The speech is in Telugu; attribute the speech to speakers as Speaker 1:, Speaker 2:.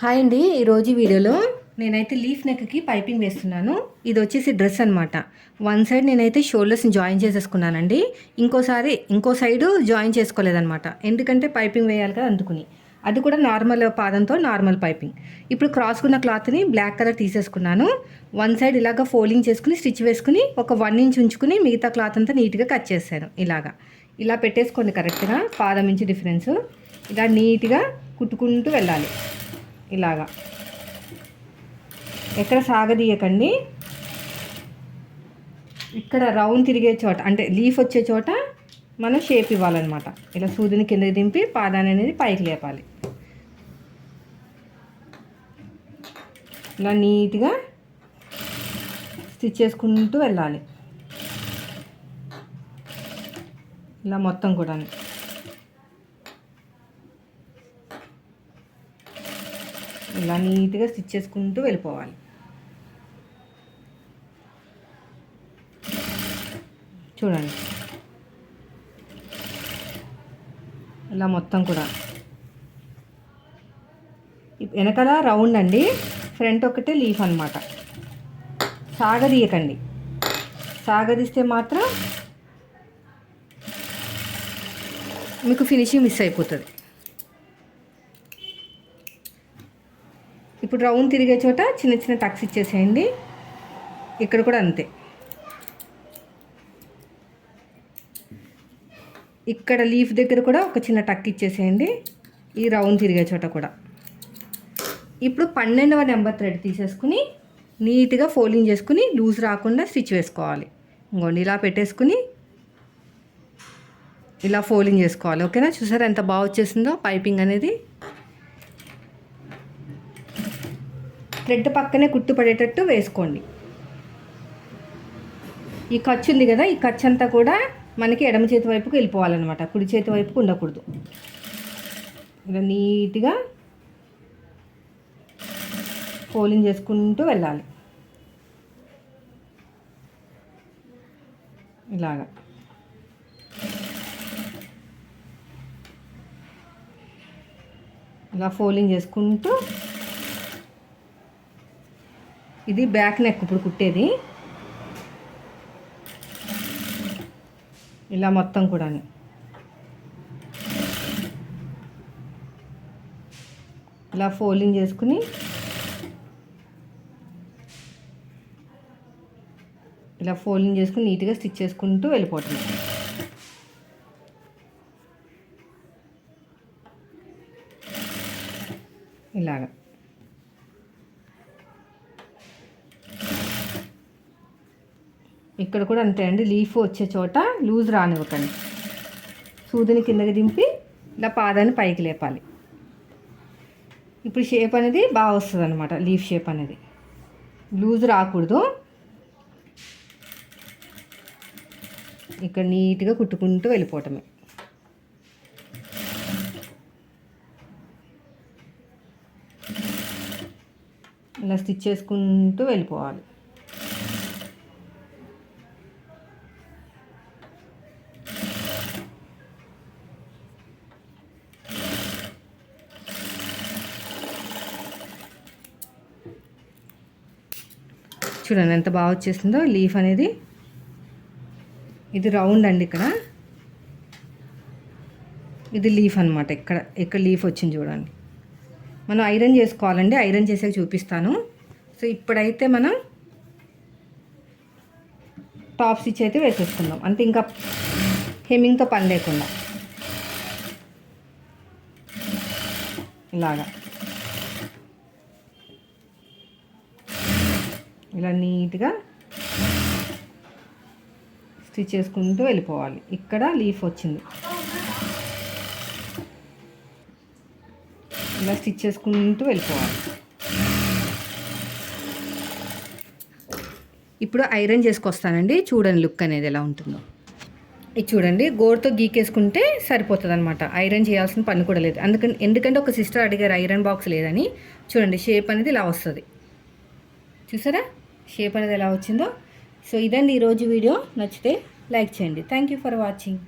Speaker 1: హాయ్ అండి ఈరోజు వీడియోలో నేనైతే లీఫ్ నెక్కి పైపింగ్ వేస్తున్నాను. ఇది వచ్చేసి డ్రెస్ అనమాట వన్ సైడ్ నేనైతే షోల్డర్స్ని జాయిన్ చేసేసుకున్నానండి. ఇంకోసారి ఇంకో సైడు జాయిన్ చేసుకోలేదన్నమాట. ఎందుకంటే పైపింగ్ వేయాలి కదా అందుకుని. అది కూడా నార్మల్ పాదంతో నార్మల్ పైపింగ్. ఇప్పుడు క్రాస్కున్న క్లాత్ని బ్లాక్ కలర్ తీసేసుకున్నాను. వన్ సైడ్ ఇలాగ ఫోల్డింగ్ చేసుకుని స్టిచ్ వేసుకుని ఒక వన్ ఇంచ్ ఉంచుకుని మిగతా క్లాత్ అంతా నీట్గా కట్ చేశాను ఇలాగా. ఇలా పెట్టేసుకోండి కరెక్ట్గా పాదం ఇంచు డిఫరెన్స్. ఇలా నీట్గా కుట్టుకుంటూ వెళ్ళాలి. ఇలాగా. ఎక్కడ సాగదీయకండి. ఇక్కడ రౌండ్ తిరిగే చోట అంటే లీఫ్ వచ్చే చోట మనం షేప్ ఇవ్వాలన్నమాట. ఇలా సూదిని కిందకి దింపి పాదాన్ని అనేది పైకి లేపాలి. ఇలా నీట్గా స్టిచ్ చేసుకుంటూ వెళ్ళాలి. ఇలా మొత్తం కూడా ఇలా నీట్గా స్టిచ్ చేసుకుంటూ వెళ్ళిపోవాలి. చూడండి. ఇలా మొత్తం కూడా. వెనకాల రౌండ్ అండి. ఫ్రంట్ ఒకటి లీఫ్ అనమాట సాగదీయకండి. సాగదీస్తే మాత్రం మీకు ఫినిషింగ్ మిస్ అయిపోతుంది. ఇప్పుడు రౌండ్ తిరిగే చోట చిన్న చిన్న టక్స్ ఇచ్చేసేయండి. ఇక్కడ కూడా అంతే. ఇక్కడ లీఫ్ దగ్గర కూడా ఒక చిన్న టక్ ఇచ్చేసేయండి. ఈ రౌండ్ తిరిగే చోట కూడా. ఇప్పుడు పన్నెండవ నెంబర్ థ్రెడ్ తీసేసుకుని నీట్గా ఫోల్డింగ్ చేసుకుని లూజ్ రాకుండా స్టిచ్ వేసుకోవాలి. ఇంకోండి ఇలా పెట్టేసుకుని ఇలా ఫోల్డింగ్ చేసుకోవాలి. ఓకేనా? చూసారా ఎంత బాగా వచ్చేసిందో? పైపింగ్ అనేది థ్రెడ్ పక్కనే కుట్టు పడేటట్టు వేసుకోండి. ఈ ఖర్చు ఉంది కదా ఈ ఖర్చు అంతా కూడా మనకి ఎడమ చేతి వైపుకు వెళ్ళిపోవాలన్నమాట. కుడి చేతి వైపుకు ఉండకూడదు. ఇలా నీట్గా ఫోలింగ్ చేసుకుంటూ వెళ్ళాలి. ఇలాగా. ఇలా ఫోలింగ్ చేసుకుంటూ ఇది బ్యాక్ నెక్ ఇప్పుడు కుట్టేది. ఇలా మొత్తం కూడా ఇలా ఫోల్డింగ్ చేసుకుని ఇలా ఫోల్డింగ్ చేసుకుని నీట్గా స్టిచ్ చేసుకుంటూ వెళ్ళిపోతుంది ఇలాగా. ఇక్కడ కూడా అంతే అండి లీఫ్ వచ్చే చోట లూజ్ రానివ్వకండి. సూదిని కిందకి దింపి ఇలా పాదాన్ని పైకి లేపాలి. ఇప్పుడు షేప్ అనేది బాగా వస్తుంది అనమాట లీఫ్ షేప్ అనేది. లూజ్ రాకూడదు. ఇక్కడ నీట్గా కుట్టుకుంటూ వెళ్ళిపోవటమే. ఇలా స్టిచ్ చేసుకుంటూ వెళ్ళిపోవాలి. చూడండి ఎంత బాగా వచ్చేసిందో. లీఫ్ అనేది ఇది రౌండ్ అండి ఇక్కడ. ఇది లీఫ్ అనమాట ఇక్కడ ఇక్కడ లీఫ్ వచ్చింది చూడండి. మనం ఐరన్ చేసుకోవాలండి. ఐరన్ చేసాక చూపిస్తాను. సో ఇప్పుడైతే మనం టాప్ స్టిచ్ అయితే వేసేసుకుందాం. అంతే ఇంకా హెమ్మింగ్తో పని లేకుండా. ఇలాగా. ఇలా నీట్గా స్టిచ్ చేసుకుంటూ వెళ్ళిపోవాలి. ఇక్కడ లీఫ్ వచ్చింది. ఇలా స్టిచ్ చేసుకుంటూ వెళ్ళిపోవాలి. ఇప్పుడు ఐరన్ చేసుకొస్తానండి. చూడండి లుక్ అనేది ఎలా ఉంటుందో. ఇది చూడండి గోర్తో గీకేసుకుంటే సరిపోతుంది అనమాట ఐరన్ చేయాల్సిన పని కూడా లేదు. అందుకని ఎందుకంటే ఒక సిస్టర్ అడిగారు ఐరన్ బాక్స్ లేదని. చూడండి షేప్ అనేది ఇలా వస్తుంది. చూసారా? షేప్ అనేది ఎలా వచ్చిందో. సో ఇదండి ఈరోజు వీడియో. నచ్చితే లైక్ చేయండి. Thank you for watching